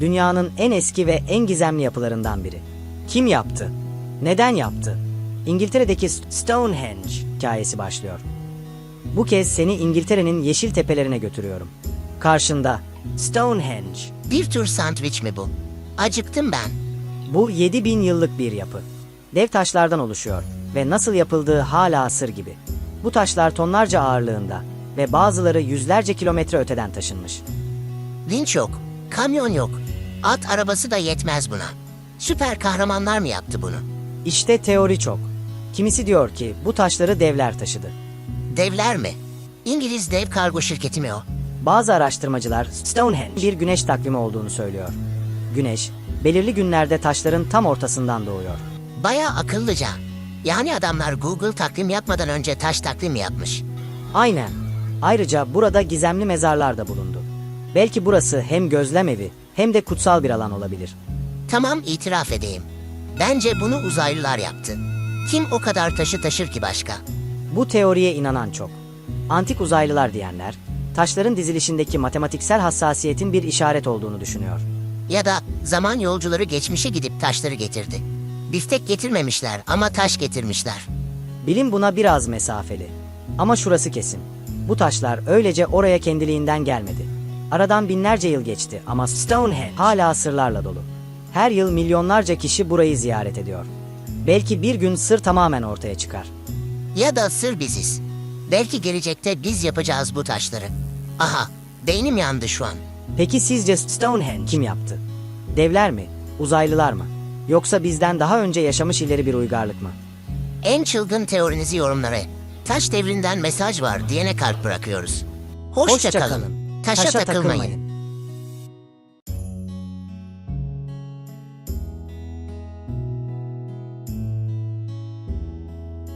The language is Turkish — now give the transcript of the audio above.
Dünyanın en eski ve en gizemli yapılarından biri. Kim yaptı? Neden yaptı? İngiltere'deki St- Stonehenge hikayesi başlıyor. Bu kez seni İngiltere'nin yeşil tepelerine götürüyorum. Karşında Stonehenge. Bir tür sandviç mi bu? Acıktım ben. Bu 7000 yıllık bir yapı. Dev taşlardan oluşuyor ve nasıl yapıldığı hala sır gibi. Bu taşlar tonlarca ağırlığında ve bazıları yüzlerce kilometre öteden taşınmış. Vinç yok, kamyon yok. At arabası da yetmez buna. Süper kahramanlar mı yaptı bunu? İşte teori çok. Kimisi diyor ki bu taşları devler taşıdı. Devler mi? İngiliz dev kargo şirketi mi o? Bazı araştırmacılar Stonehenge bir güneş takvimi olduğunu söylüyor. Güneş, belirli günlerde taşların tam ortasından doğuyor. Baya akıllıca. Yani adamlar Google takvim yapmadan önce taş takvim yapmış. Aynen. Ayrıca burada gizemli mezarlar da bulundu. Belki burası hem gözlem evi hem de kutsal bir alan olabilir. Tamam itiraf edeyim. Bence bunu uzaylılar yaptı. Kim o kadar taşı taşır ki başka? Bu teoriye inanan çok. Antik uzaylılar diyenler, taşların dizilişindeki matematiksel hassasiyetin bir işaret olduğunu düşünüyor. Ya da zaman yolcuları geçmişe gidip taşları getirdi. Biftek getirmemişler ama taş getirmişler. Bilim buna biraz mesafeli. Ama şurası kesin. Bu taşlar öylece oraya kendiliğinden gelmedi. Aradan binlerce yıl geçti ama Stonehenge hala sırlarla dolu. Her yıl milyonlarca kişi burayı ziyaret ediyor. Belki bir gün sır tamamen ortaya çıkar. Ya da sır biziz. Belki gelecekte biz yapacağız bu taşları. Aha, beynim yandı şu an. Peki sizce Stonehenge kim yaptı? Devler mi? Uzaylılar mı? Yoksa bizden daha önce yaşamış ileri bir uygarlık mı? En çılgın teorinizi yorumlara. Taş devrinden mesaj var diyene kalp bırakıyoruz. Hoşça, Hoşça kalın. kalın. Таша Такылмай.